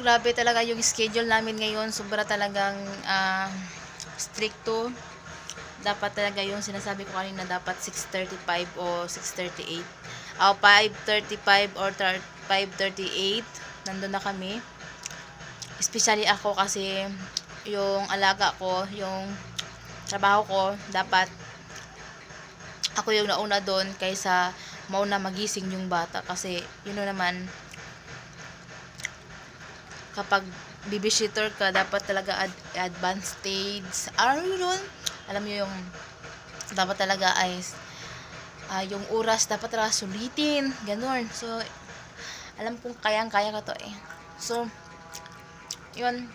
grabe talaga yung schedule namin ngayon. Sobra talagang ah, stricto. Dapat talaga yung sinasabi ko kanina, dapat 6.35 o 6.38. O 5.35 or thir- 5.38. Nandun na kami. Especially ako kasi yung alaga ko, yung trabaho ko, dapat ako yung nauna doon kaysa mauna magising yung bata kasi yun naman kapag babysitter ka dapat talaga ad- advanced stage. Ano yun? Alam niyo yung dapat talaga ay ah, yung oras dapat talaga sulitin ganun. So alam kong kayang kaya ko to eh. So yun.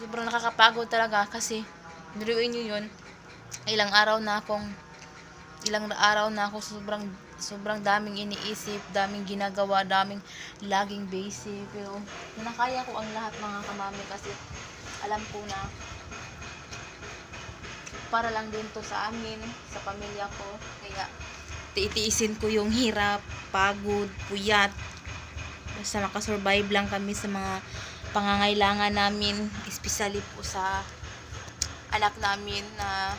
Sobrang nakakapagod talaga kasi niluin nyo yun. Ilang araw na akong ilang araw na ako sobrang sobrang daming iniisip, daming ginagawa, daming laging basic. Pero kinakaya ko ang lahat mga kamami kasi alam ko na para lang din to sa amin, sa pamilya ko. Kaya tiitiisin ko yung hirap, pagod, puyat. Basta makasurvive lang kami sa mga pangangailangan namin, especially po sa anak namin na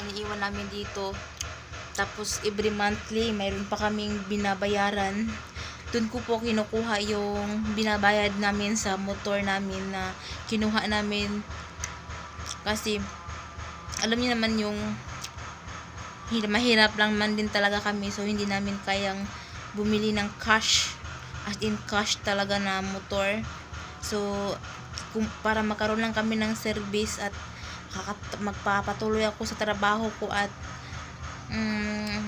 iniiwan namin dito. Tapos every monthly, mayroon pa kaming binabayaran. Doon ko po kinukuha yung binabayad namin sa motor namin na kinuha namin. Kasi alam niyo naman yung hir- mahirap lang man din talaga kami so hindi namin kayang bumili ng cash as in cash talaga na motor so kung para magkaroon lang kami ng service at magpapatuloy ako sa trabaho ko at mm,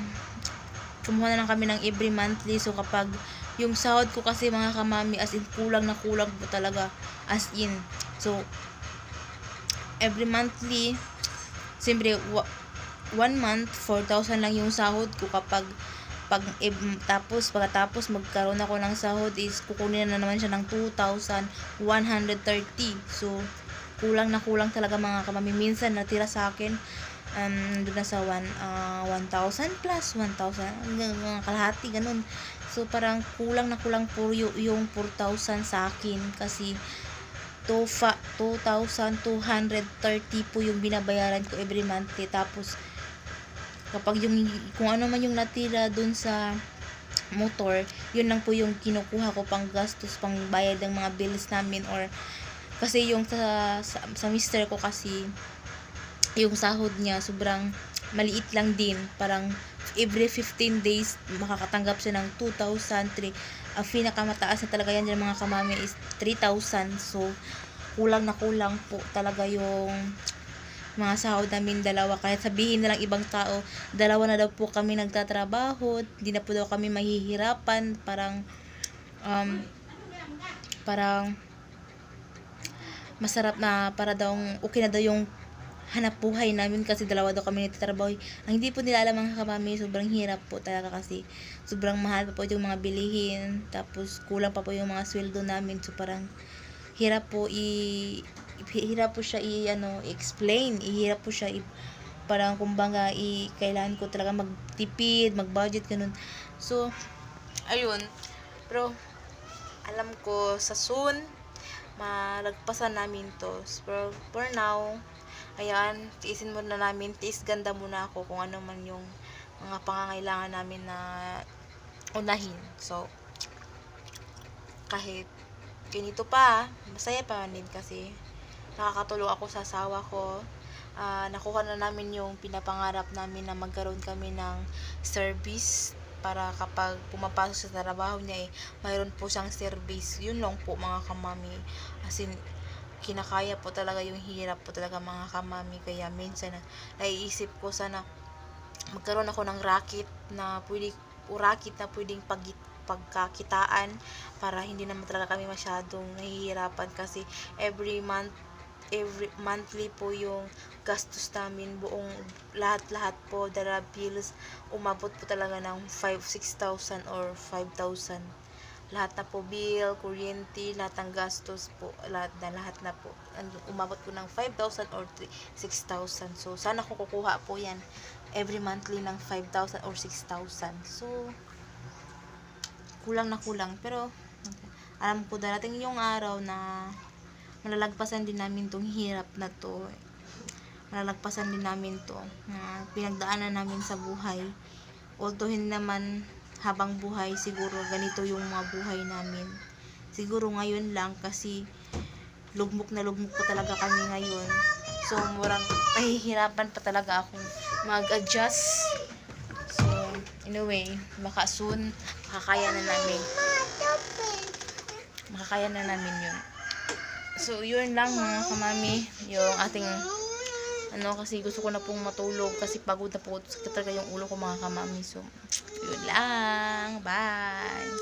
kumuha na lang kami ng every monthly. So kapag yung sahod ko kasi mga kamami as in kulang na kulang po talaga. As in so every monthly siyempre one month 4,000 lang yung sahod ko. Kapag pag eh, tapos pagkatapos magkaroon ako ng sahod is kukunin na naman siya ng 2,130 so kulang na kulang talaga mga kamami. Minsan natira sa akin um, doon na sa one, ah, 1,000 plus 1,000 hanggang mga kalahati ganun so parang kulang na kulang po yung, yung 4,000 sa akin kasi to fa- 2,230 po yung binabayaran ko every month eh. tapos kapag yung kung ano man yung natira dun sa motor yun lang po yung kinukuha ko pang gastos pang bayad ng mga bills namin or kasi yung sa, sa, sa mister ko kasi yung sahod niya sobrang maliit lang din. Parang every 15 days makakatanggap siya ng 2,003 ang pinakamataas na talaga yan dyan mga kamami is 3,000 so kulang na kulang po talaga yung mga sahod namin dalawa. Kahit sabihin na lang ibang tao dalawa na daw po kami nagtatrabaho hindi na po daw kami mahihirapan. Parang um, parang masarap na para daw okay na daw yung hanap buhay namin kasi dalawa daw kami nagtatrabaho. Ang hindi po nila alam mga kamami, sobrang hirap po talaga kasi sobrang mahal pa po yung mga bilihin. Tapos kulang pa po yung mga sweldo namin. So parang hirap po i hirap po siya i ano explain ihirap po siya i, parang kumbaga i kailangan ko talaga magtipid mag-budget ganun so ayun pero alam ko sa soon malagpasan namin to pero for now ayan tiisin muna namin tiis ganda muna ako kung ano man yung mga pangangailangan namin na unahin so kahit ganito pa, masaya pa din kasi nakakatulong ako sa asawa ko. Ah, nakuha na namin yung pinapangarap namin na magkaroon kami ng service para kapag pumapasok sa trabaho niya eh, mayroon po siyang service. Yun lang po mga kamami. As in, kinakaya po talaga yung hirap po talaga mga kamami. Kaya minsan na, naiisip ko sana magkaroon ako ng racket na pwede, racket na pwedeng pag pagkakitaan para hindi naman talaga kami masyadong nahihirapan kasi every month every monthly po yung gastos namin buong lahat-lahat po dala bills umabot po talaga ng 5 6,000 or 5,000 lahat na po bill, kuryente, lahat ng gastos po, lahat na lahat na po. Umabot po ng 5,000 or 3 6,000. So, sana ko kukuha po yan every monthly ng 5,000 or 6,000. So, kulang na kulang. Pero, alam ko darating yung araw na malalagpasan din namin tong hirap na to. Malalagpasan din namin to na pinagdaanan namin sa buhay. Although hindi naman habang buhay, siguro ganito yung mga buhay namin. Siguro ngayon lang kasi lugmok na lugmok pa talaga kami ngayon. So, murang nahihirapan pa talaga ako mag-adjust. So, anyway, baka soon, makakaya na namin. Makakaya na namin yun. So, yun lang mga kamami, yung ating ano kasi gusto ko na pong matulog kasi pagod na po sakit talaga yung ulo ko mga kamami so yun lang. Bye